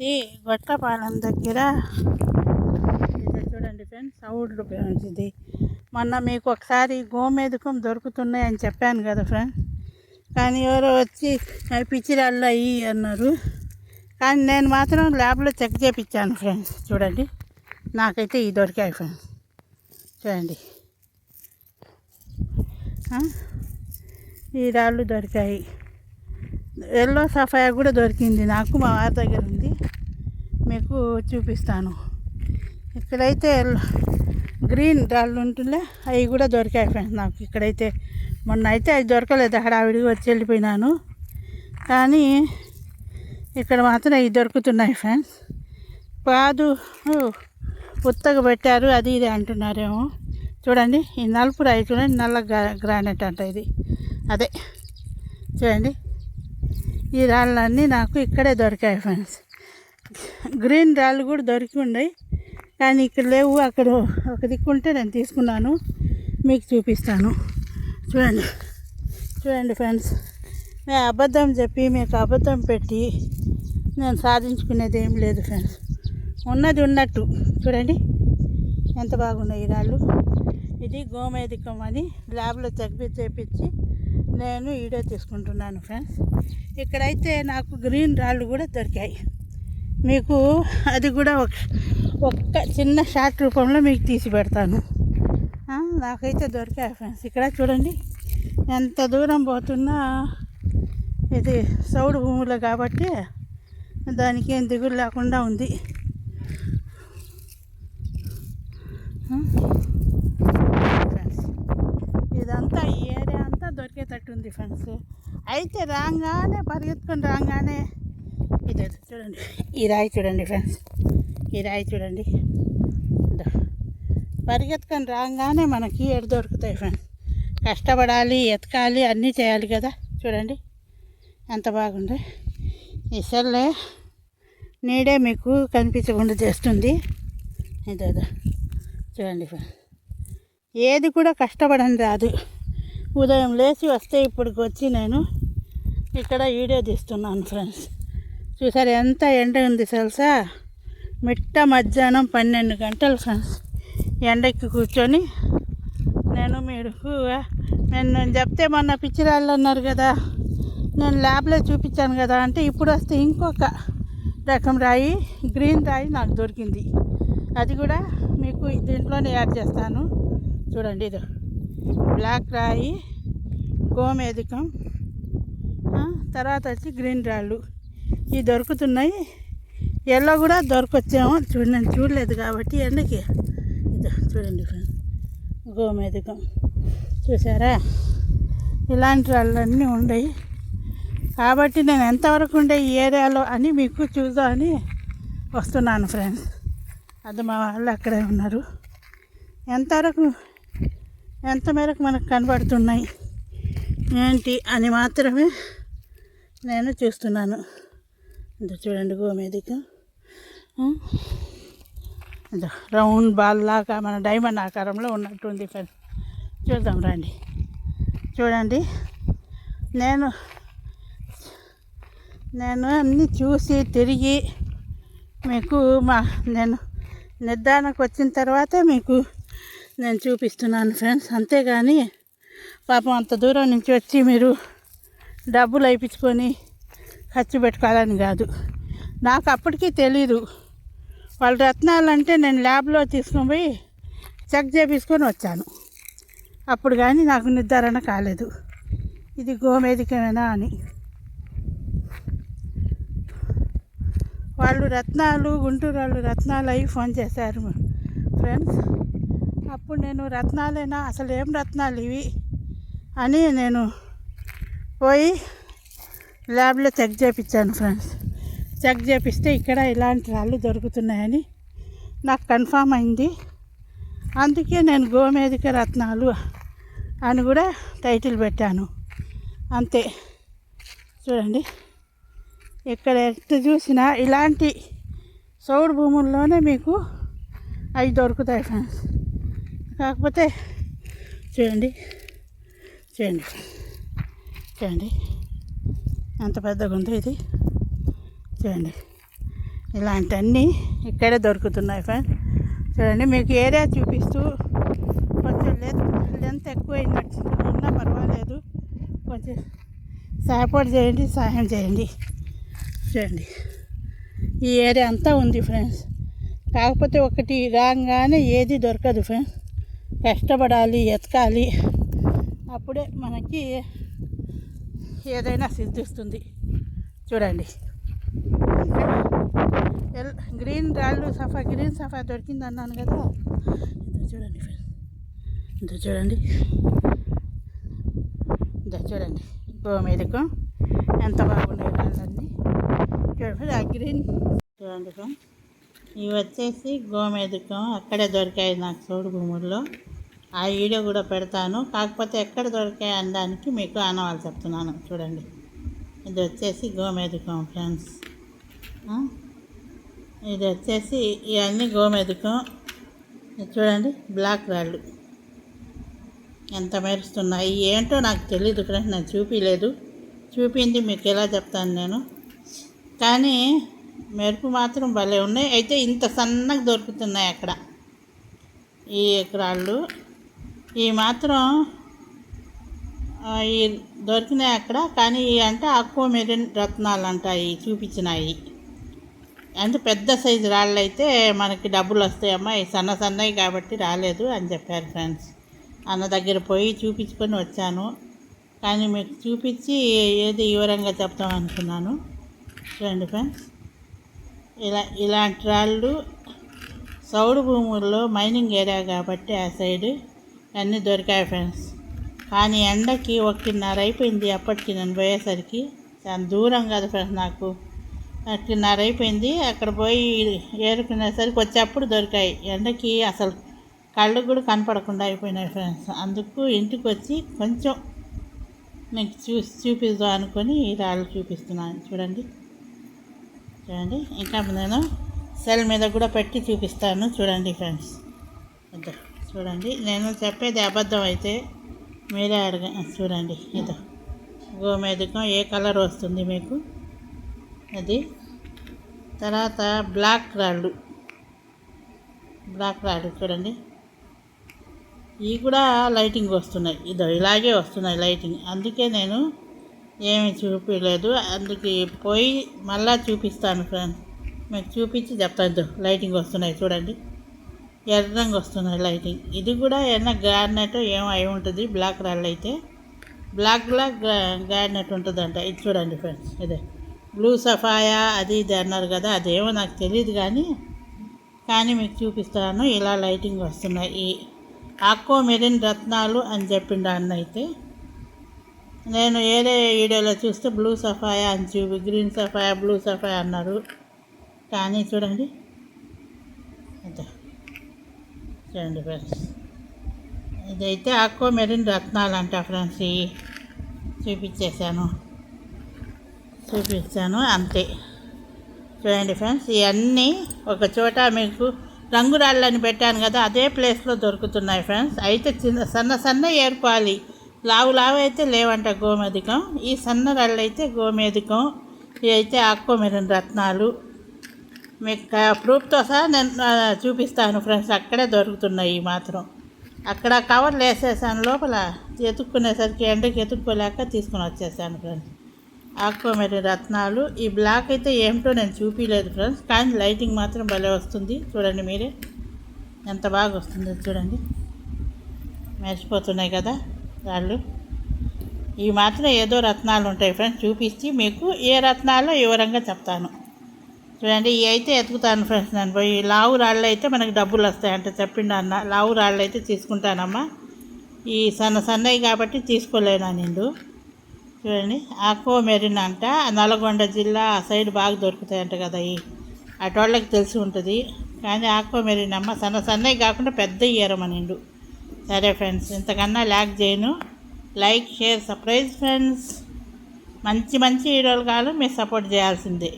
ఇది గొట్టపాలెం దగ్గర. ఇది చూడండి ఫ్రెండ్స్ సౌడ్ ఫ్రెండ్స్ ఇది మొన్న మీకు ఒకసారి గోమేధకం దొరుకుతున్నాయి అని చెప్పాను కదా ఫ్రెండ్స్. కానీ ఎవరో వచ్చి పిచ్చిరాళ్ళు అయ్యి అన్నారు. కానీ నేను మాత్రం ల్యాబ్లో చెక్ చేయించాను ఫ్రెండ్స్. చూడండి నాకైతే ఇవి దొరికాయి ఫ్రెండ్స్. చూడండి. ఈ రాళ్ళు దొరికాయి. ఎల్లో సఫాయా కూడా దొరికింది నాకు మా వారి దగ్గర ఉంది. మీకు చూపిస్తాను. ఇక్కడైతే గ్రీన్ రాళ్ళు ఉంటుండే అవి కూడా దొరికాయి ఫ్రెండ్స్ నాకు ఇక్కడైతే. మొన్న అయితే అవి దొరకలేదు హడావిడిగా వచ్చి వెళ్ళిపోయినాను. కానీ ఇక్కడ మాత్రం అవి దొరుకుతున్నాయి ఫ్రెండ్స్. పాదు ఉత్తగ ఉత్తగా పెట్టారు అది ఇది అంటున్నారేమో. చూడండి ఈ నలుపు రాయి చూడండి నల్ల గ్రా- గ్రానైట్ అంట ఇది. అదే. చూడండి ఈ రాళ్ళన్నీ నాకు ఇక్కడే దొరికాయి ఫ్రెండ్స్. గ్రీన్ రాళ్ళు కూడా దొరికి ఉన్నాయి కానీ ఇక్కడ లేవు. అక్కడ ఒక దిక్కుంటే నేను తీసుకున్నాను. మీకు చూపిస్తాను. చూడండి. చూడండి ఫ్రెండ్స్. నేను అబద్ధం చెప్పి మీకు అబద్ధం పెట్టి నేను సాధించుకునేది ఏం లేదు ఫ్రెండ్స్. ఉన్నది ఉన్నట్టు. చూడండి. ఎంత బాగున్నాయి ఈ రాళ్ళు. ఇది గోమేధికం అని ల్యాబ్లో చెక్ చేపించి నేను వీడియో తీసుకుంటున్నాను ఫ్రెండ్స్. ఇక్కడైతే నాకు గ్రీన్ రాళ్ళు కూడా దొరికాయి. మీకు అది కూడా ఒక ఒక్క చిన్న షార్ట్ రూపంలో మీకు తీసి పెడతాను. నాకైతే దొరికాయి ఫ్రెండ్స్ ఇక్కడ చూడండి ఎంత దూరం పోతున్నా ఇది సౌడు భూములు కాబట్టి దానికి ఏం దిగులు లేకుండా ఉంది. ఫ్రెండ్స్ ఇదంతా ఈ ఏరియా అంతా దొరికేటట్టు ఉంది ఫ్రెండ్స్ అయితే రాగానే పరిగెత్తుకొని రాగానే ఇది చూడండి. ఈ రాయి చూడండి ఫ్రెండ్స్ ఈ రాయి చూడండి. పరిగెత్తుకొని రాగానే మనకి ఎడ దొరుకుతాయి ఫ్రెండ్స్ కష్టపడాలి ఎతకాలి అన్నీ చేయాలి కదా. చూడండి. ఎంత బాగుంది. ఈ సెల్లే నీడే మీకు కనిపించకుండా చేస్తుంది. ఇదేదో చూడండి ఫ్రెండ్స్ ఏది కూడా కష్టపడని రాదు. ఉదయం లేచి వస్తే ఇప్పటికి వచ్చి నేను ఇక్కడ వీడియో తీస్తున్నాను ఫ్రెండ్స్ చూసారు ఎంత ఎండ ఉంది తెలుసా? మిట్ట మధ్యాహ్నం పన్నెండు గంటలు ఎండకి కూర్చొని నేను మీరు నేను నేను చెప్తే మొన్న పిచ్చిరాళ్ళు అన్నారు కదా నేను ల్యాబ్లో చూపించాను కదా అంటే ఇప్పుడు వస్తే ఇంకొక రకం రాయి గ్రీన్ రాయి నాకు దొరికింది. అది కూడా మీకు దీంట్లోనే యాడ్ చేస్తాను. చూడండి ఇది. బ్లాక్ రాయి గోమేధికం తర్వాత వచ్చి గ్రీన్ రాళ్ళు. ఇవి దొరుకుతున్నాయి. ఎల్లో కూడా దొరకొచ్చాము. చూడండి నేను చూడలేదు కాబట్టి ఎండకి. ఇది చూడండి ఫ్రెండ్స్. చూసారా? ఇలాంటి వాళ్ళన్నీ ఉండయి. కాబట్టి నేను ఎంతవరకు ఉండే ఈ ఏరియాలో అని మీకు చూద్దామని వస్తున్నాను ఫ్రెండ్స్. అది మా వాళ్ళు అక్కడే ఉన్నారు. ఎంతవరకు ఎంత మేరకు మనకు కనబడుతున్నాయి ఏంటి అని మాత్రమే నేను చూస్తున్నాను. ఇది చూడండి గోమేదిక. రౌండ్ బాల్ లాగా మన డైమండ్ ఆకారంలో ఉన్నట్టుంది ఫ్రెండ్స్. చూద్దాం రండి. చూడండి. నేను నేను అన్నీ చూసి తిరిగి మీకు మా నేను నిర్ధారణకు వచ్చిన తర్వాత మీకు నేను చూపిస్తున్నాను ఫ్రెండ్స్. అంతేగాని పాపం అంత దూరం నుంచి వచ్చి మీరు డబ్బులు అయిపించుకొని ఖర్చు పెట్టుకోవాలని కాదు. నాకు అప్పటికీ తెలీదు. వాళ్ళ రత్నాలు అంటే నేను ల్యాబ్లో తీసుకొని పోయి చెక్ చేపించుకొని వచ్చాను. అప్పుడు కానీ నాకు నిర్ధారణ కాలేదు. ఇది గోమేధికమేనా అని. వాళ్ళు రత్నాలు గుంటూరు వాళ్ళు రత్నాలు అవి ఫోన్ చేశారు ఫ్రెండ్స్. అప్పుడు నేను రత్నాలేనా? అసలు ఏం రత్నాలు ఇవి? అని నేను పోయి ల్యాబ్లో చెక్ చేయించాను ఫ్రెండ్స్. చెక్ చేపిస్తే ఇక్కడ ఇలాంటి రాళ్ళు దొరుకుతున్నాయని నాకు కన్ఫామ్ అయింది. అందుకే నేను గోమేధిక రత్నాలు అని కూడా టైటిల్ పెట్టాను. అంతే. చూడండి. ఇక్కడ ఎటు చూసినా ఇలాంటి సౌడు భూముల్లోనే మీకు అవి దొరుకుతాయి ఫ్రెండ్స్. కాకపోతే చూడండి. చూడండి. చూడండి. ఎంత పెద్దగా ఉందో ఇది. చూడండి. ఇలాంటివన్నీ ఇక్కడే దొరుకుతున్నాయి ఫ్రెండ్. చూడండి మీకు ఏరియా చూపిస్తూ కొంచెం లెంత్ లెంత్ ఎక్కువైంది ఉన్నా పర్వాలేదు. కొంచెం సపోర్ట్ చేయండి సహాయం చేయండి. చూడండి. ఈ ఏరియా అంతా ఉంది ఫ్రెండ్స్. కాకపోతే ఒకటి రాగానే ఏది దొరకదు ఫ్రెండ్స్. కష్టపడాలి ఎతకాలి. అప్పుడే మనకి ఏదైనా సిద్ధిస్తుంది. చూడండి. ఎల్ గ్రీన్ రాళ్ళు సఫా గ్రీన్ సఫా దొరికింది అన్నాను కదా. ఇంత చూడండి ఇంత చూడండి. ఇంత చూడండి. గోమేదకు ఎంత బాగున్నాయి రాళ్ళన్నీ. చూడండి ఆ గ్రీన్ చూడండి ఇవి వచ్చేసి గోమేదకం. అక్కడే దొరికాయి నాకు చోడు భూముల్లో ఆ వీడియో కూడా పెడతాను. కాకపోతే ఎక్కడ దొరికాయి అనడానికి మీకు ఆనవాళ్ళు చెప్తున్నాను. చూడండి. ఇది వచ్చేసి గోమేదకం ఫ్రెండ్స్ ఇది వచ్చేసి ఇవన్నీ గోమేదకం చూడండి బ్లాక్ రాళ్ళు. ఎంత మెరుస్తున్నాయి. ఏంటో నాకు తెలియదు ఫ్రెండ్స్ నాకు చూపించలేదు చూపింది మీకు ఎలా చెప్తాను నేను. కానీ మెరుపు మాత్రం భలే ఉన్నాయి. అయితే ఇంత సన్నగా దొరుకుతున్నాయి అక్కడ. ఈ ఎకరాళ్ళు ఈ మాత్రం ఈ దొరికినాయి అక్కడ కానీ అంటే అక్కువ మెరిన్ రత్నాలు అంటాయి చూపించినాయి. అంటే పెద్ద సైజు రాళ్ళు అయితే మనకి డబ్బులు వస్తాయమ్మా ఈ సన్న సన్నవి కాబట్టి రాలేదు అని చెప్పారు ఫ్రెండ్స్. అన్న దగ్గర పోయి చూపించుకొని వచ్చాను. కానీ మీకు చూపించి ఏది వివరంగా చెప్తాం అనుకున్నాను. చూడండి ఫ్రెండ్స్. ఇలా ఇలాంటి రాళ్ళు సౌడు భూముల్లో మైనింగ్ ఏరియా కాబట్టి ఆ సైడ్ అన్నీ దొరికాయి ఫ్రెండ్స్. కానీ ఎండకి ఒకటిన్నర అయిపోయింది అప్పటికి నేను పోయేసరికి. చాలా దూరం కాదు ఫ్రెండ్స్ నాకు. ఒకటిన్నర అయిపోయింది అక్కడ పోయి ఏరుకునేసరికి వచ్చేప్పుడు దొరికాయి. ఎండకి అసలు కళ్ళు కూడా కనపడకుండా అయిపోయినాయి ఫ్రెండ్స్. అందుకు ఇంటికి వచ్చి కొంచెం మీకు చూసి చూపిద్దాం అనుకొని ఈ రాళ్ళు చూపిస్తున్నాను. చూడండి. చూడండి. ఇంకా నేను సెల్ మీద కూడా పెట్టి చూపిస్తాను. చూడండి ఫ్రెండ్స్. ఇద్దరు చూడండి. నేను చెప్పేది అబద్ధం అయితే మీరే అడగ చూడండి. ఇదో. గోమేదకం ఏ కలర్ వస్తుంది మీకు? అది తర్వాత బ్లాక్ రాళ్ళు. బ్లాక్ రాళ్ళు చూడండి. ఇవి కూడా లైటింగ్ వస్తున్నాయి. ఇదో ఇలాగే వస్తున్నాయి లైటింగ్. అందుకే నేను ఏమి చూపించలేదు అందుకే పోయి మళ్ళా చూపిస్తాను ఫ్రెండ్ మీకు చూపించి చెప్తాను. లైటింగ్ వస్తున్నాయి చూడండి. ఎర్రంగా వస్తున్నాయి లైటింగ్. ఇది కూడా ఏమైనా గార్నెట్ ఏమో అయి ఉంటుంది బ్లాక్ రాళ్ళు అయితే. బ్లాక్ బ్లాక్ గార్నెట్ ఉంటుందంట. ఇది చూడండి ఫ్రెండ్స్ ఇదే. బ్లూ సఫాయా అది ఇది అన్నారు కదా అదేమో నాకు తెలియదు కానీ కానీ మీకు చూపిస్తాను. ఇలా లైటింగ్ వస్తున్నాయి. ఈ మెరిన్ రత్నాలు అని చెప్పిండు అన్న అయితే. నేను ఏదే వీడియోలో చూస్తే బ్లూ సఫాయా అని చూపి గ్రీన్ సఫాయా బ్లూ సఫాయా అన్నారు. కానీ చూడండి. అదే. చూడండి ఫ్రెండ్స్. ఇదైతే ఆక్కో మెరిన్ రత్నాలు అంట ఫ్రెండ్స్. ఇవి చూపించేశాను. చూపించాను అంతే. చూడండి ఫ్రెండ్స్ ఇవన్నీ ఒక చోట మీకు రంగురాళ్ళని పెట్టాను కదా అదే ప్లేస్లో దొరుకుతున్నాయి ఫ్రెండ్స్. అయితే చిన్న సన్న సన్న ఏర్పాలి. లావు లావు అయితే లేవంట గోమేధికం. ఈ సన్న రాళ్ళు అయితే గోమేధికం. ఇవి అయితే ఆక్కోమెరిన్ రత్నాలు. మీకు క- ప్రూఫ్తో సహా నేను చూపిస్తాను ఫ్రెండ్స్. అక్కడే దొరుకుతున్నాయి మాత్రం. అక్కడ కవర్లు వేసేసాను లోపల. ఎతుక్కునేసరికి ఎండకి ఎతుక్కోలేక తీసుకుని వచ్చేసాను ఫ్రెండ్స్. ఆక్వామెరి రత్నాలు. ఈ బ్లాక్ అయితే ఏమిటో నేను చూపించలేదు ఫ్రెండ్స్. కానీ లైటింగ్ మాత్రం భలే వస్తుంది. చూడండి మీరే. ఎంత బాగా వస్తుందో చూడండి. మెరిసిపోతున్నాయి కదా రాళ్ళు. ఇవి మాత్రం ఏదో రత్నాలు ఉంటాయి ఫ్రెండ్స్. చూపించి మీకు ఏ రత్నాలో వివరంగా చెప్తాను. చూడండి ఇవి అయితే ఎతుకుతాను ఫ్రెండ్స్ నేను. పోయి లావు రాళ్ళు అయితే మనకి డబ్బులు వస్తాయంట చెప్పిండు అన్న లావు రాళ్ళు అయితే తీసుకుంటానమ్మా. ఈ సన్న సన్నవి కాబట్టి తీసుకోలేనా నిండు. చూడండి ఆకో మెరిన్ అంట. నల్గొండ జిల్లా ఆ సైడ్ బాగా దొరుకుతాయంట కదా ఈ. అటోళ్ళకి తెలిసి ఉంటుంది. కానీ ఆకో మెరిన్ అమ్మ సన్న సన్నవి కాకుండా పెద్ద ఇయ్యరమ్మ నిండు. సరే ఫ్రెండ్స్ ఇంతకన్నా ల్యాక్ చేయను. Like share surprise friends. మంచి మంచి వీడియోలు కావాలి మీరు సపోర్ట్ చేయాల్సిందే.